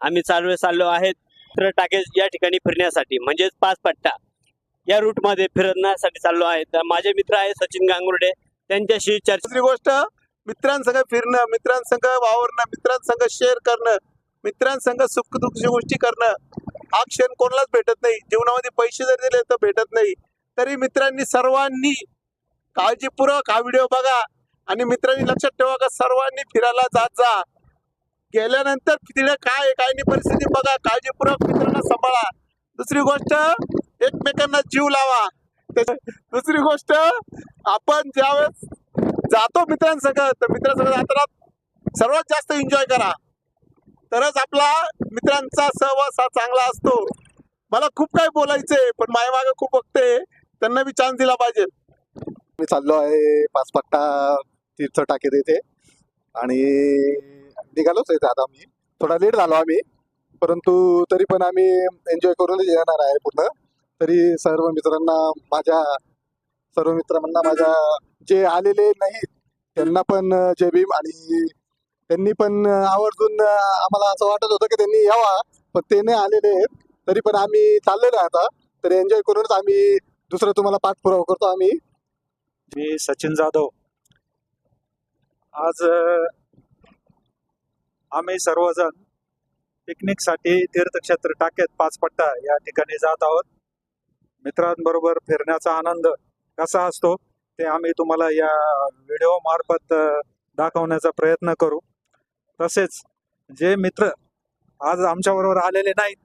आम्ही चालवे चाललो आहेत. तर टाकेज या ठिकाणी फिरण्यासाठी. म्हणजेच पाच पट्टा या रूटमध्ये फिरण्यासाठी चाललो आहे. तर माझे मित्र आहे सचिन गांगुर्डे. त्यांच्याशी चर्चा दुसरी गोष्ट मित्रांसंग फिरणं मित्रांसंग वावरणं मित्रांसंग शेअर करणं मित्रांसंग सुख दुःखची गोष्टी करणं हा क्षण कोणालाच भेटत नाही. जीवनामध्ये पैसे जरी दिले तर भेटत नाही. तरी मित्रांनी सर्वांनी काळजीपूर्वक हा व्हिडिओ बघा. आणि मित्रांनी लक्षात ठेवा का सर्वांनी फिरायला जात जा. गेल्यानंतर तिथे काय आहे, काय परिस्थिती बघा काळजीपूर्वक मित्रांना सांभाळा. दुसरी गोष्ट एकमेकांना जीव लावा. दुसरी गोष्ट आपण ज्यावेळेस जातो मित्रांसंग तर मित्रांसंग जाताना सर्वात जास्त एन्जॉय करा. तरच आपला मित्रांचा सहवास हा चांगला असतो. मला खूप काही बोलायचंय पण माझ्या मागे खूप बघते त्यांना मी चान्स दिला पाहिजे. मी चाललो आहे पाचपट्टा तीर्थ टाकी देते आणि निघालोच आहे आता आम्ही थोडा लेट झालो आम्ही. परंतु तरी पण आम्ही एन्जॉय करूनच येणार आहे पूर्ण. तरी सर्व मित्रांना माझ्या सर्व मित्रांना माझ्या जे आलेले नाहीत त्यांना पण जय भीम आणि त्यांनी पण आवर्जून आम्हाला असं वाटत होतं की त्यांनी यावा पण ते नाही आलेले आहेत. तरी पण आम्ही चाललेलो आहे आता. तरी एन्जॉय करूनच आम्ही दुसरं तुम्हाला पाठपुरावा करतो आम्ही. मी सचिन जाधव. आज आम्ही सर्वजण पिकनिकसाठी तीर्थक्षेत्र टाकेत पाचपट्टा या ठिकाणी जात आहोत. मित्रांबरोबर फिरण्याचा आनंद कसा असतो ते आम्ही तुम्हाला या व्हिडिओ मार्फत दाखवण्याचा प्रयत्न करू. तसेच जे मित्र आज आमच्याबरोबर आलेले नाहीत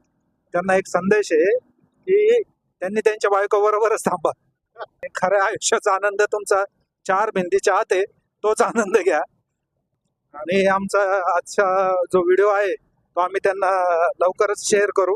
त्यांना एक संदेश आहे की त्यांनी त्यांच्या बायकोबरोबरच थांबा. खऱ्या आयुष्याचा आनंद तुमचा चार भिंतीच्या आत आहे तोच आनंद घ्या. आणि आमचा आजचा जो व्हिडिओ आहे तो आम्ही त्यांना लवकरच शेअर करू.